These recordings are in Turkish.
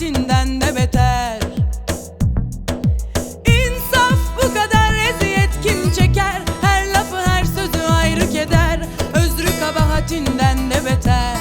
nefretinden de beter. İnsaf bu kadar eziyet kim çeker? Her lafı her sözü ayrı keder Özrü kabahatinden de beter.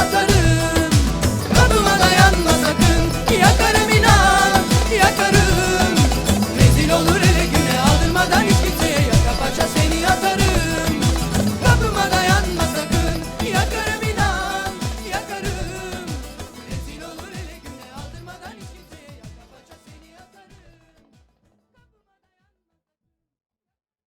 atarım.